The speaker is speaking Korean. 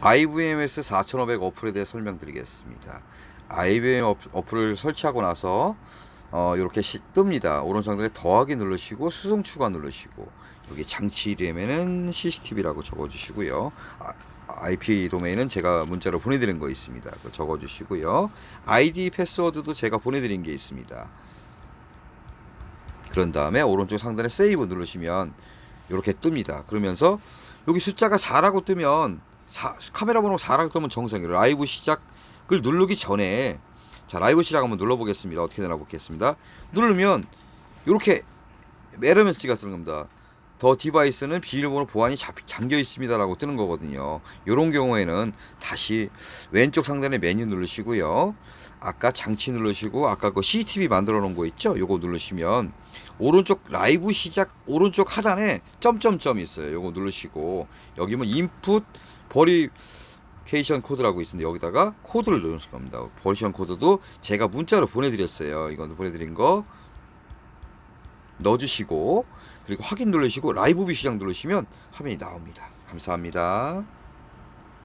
IVMS 4500 어플에 대해 설명드리겠습니다. IVM 어- 어플을 설치하고 나서 어, 이렇게 시, 뜹니다. 오른쪽 상단에 더하기 누르시고 수동 추가 누르시고 여기 장치 이름에는 CCTV라고 적어주시고요. 아, IP 도메인은 제가 문자로 보내드린 거 있습니다. 적어주시고요. 아이디 패스워드도 제가 보내드린 게 있습니다. 그런 다음에 오른쪽 상단에 세이브 누르시면 이렇게 뜹니다. 그러면서 여기 숫자가 4라고 뜨면 사- 카메라 번호 4라고 뜨면 정상이에요. 라이브 시작을 누르기 전에 자 라이브 시작 한번 눌러보겠습니다. 어떻게 되나 보겠습니다. 누르면 이렇게 메시지가 뜨는 겁니다. 더 디바이스는 비밀번호 보안이 잡- 잠겨 있습니다라고 뜨는 거거든요. 이런 경우에는 다시 왼쪽 상단에 메뉴 누르시고요. 아까 장치 누르시고 아까 그 CCTV 만들어 놓은 거 있죠? 요거 누르시면 오른쪽 라이브 시작 오른쪽 하단에 점점점 있어요. 요거 누르시고 여기 뭐 인풋 버리케이션 코드라고 있는데 여기다가 코드를 넣으실 겁니다. 버리션 코드도 제가 문자로 보내드렸어요. 이건 보내드린 거 넣어주시고 그리고 확인 누르시고 라이브 비 시작 누르시면 화면이 나옵니다. 감사합니다.